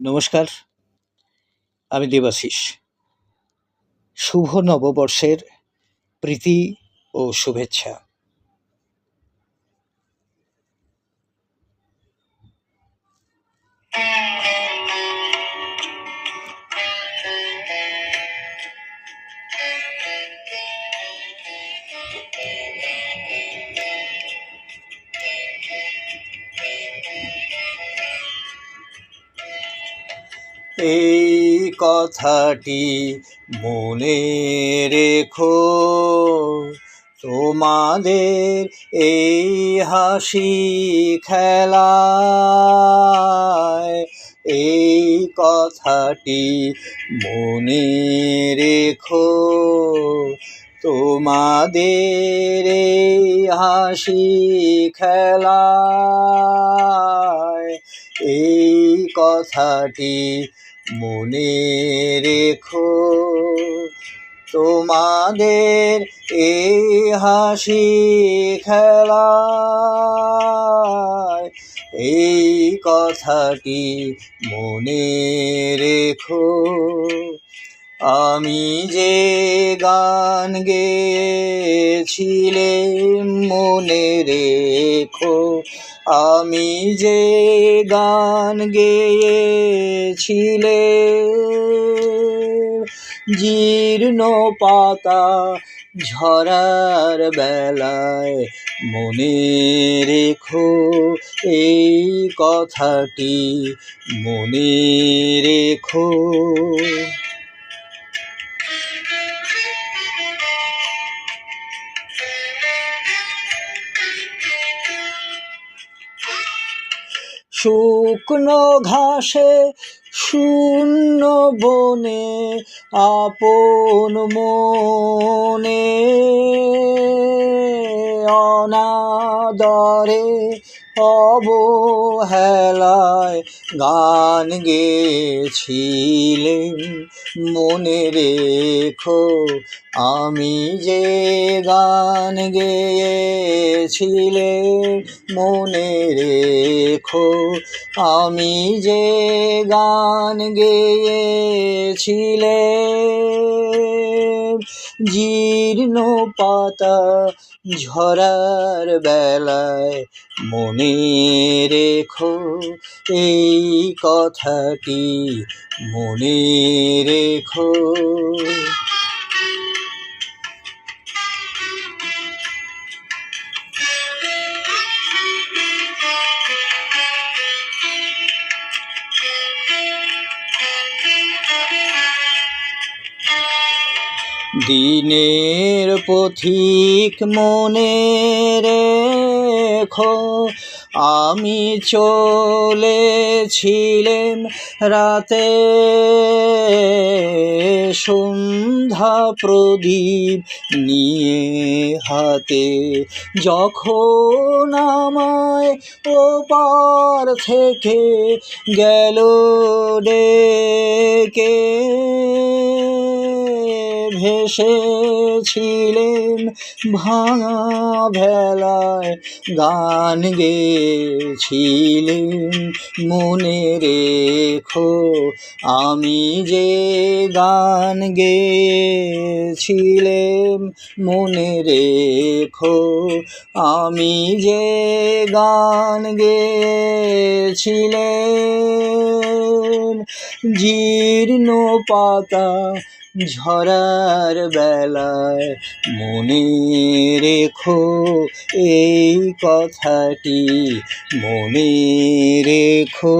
নমস্কার আমি দেবাশিস। শুভ নববর্ষের প্রীতি ও শুভেচ্ছা। এই কথাটি মনে রেখো। তোমাদের এই হাসি খেলায় এই কথাটি মনে রেখো। তোমাদের এই হাসি খেলায় কথাটি মনে রেখো। তোমাদের এই হাসি খেলা এই কথাটি মনে রেখো। আমি যে গান গেছিলে মনে রেখো। আমি যে গান গেয়েছিলে জীর্ণ পাতা ঝরার বেলায় মনে রেখো এই কথাটি মনে রেখো। শুকনো ঘাসে শূন্য বনে আপন মনে। অনাদরে অবহেলায় গান গেছিলেন মনে রেখো, আমি যে গান গেয়েছিলে মনে রেখো, আমি যে গান গেয়েছিলে জীর্ণ পাতা ঝরার বেলায় মনে রেখো এই কথাটি মনে রেখো। দিনের পথিক মনে রেখো। আমি চলেছিলেম রাতে সন্ধ্যা প্রদীপ নিয়ে হাতে। যখন আমায় ওপার থেকে গেল ডেকে ভেসেছিলেন ভাঙা ভেলায় গান গেছিলেন মনে রেখো, আমি যে গান গেছিলেম মনে রেখো, আমি যে গান গেছিলেম জীর্ণ পাতা ঝরার বেলায় মনে রেখো এই কথাটি মনে রেখো।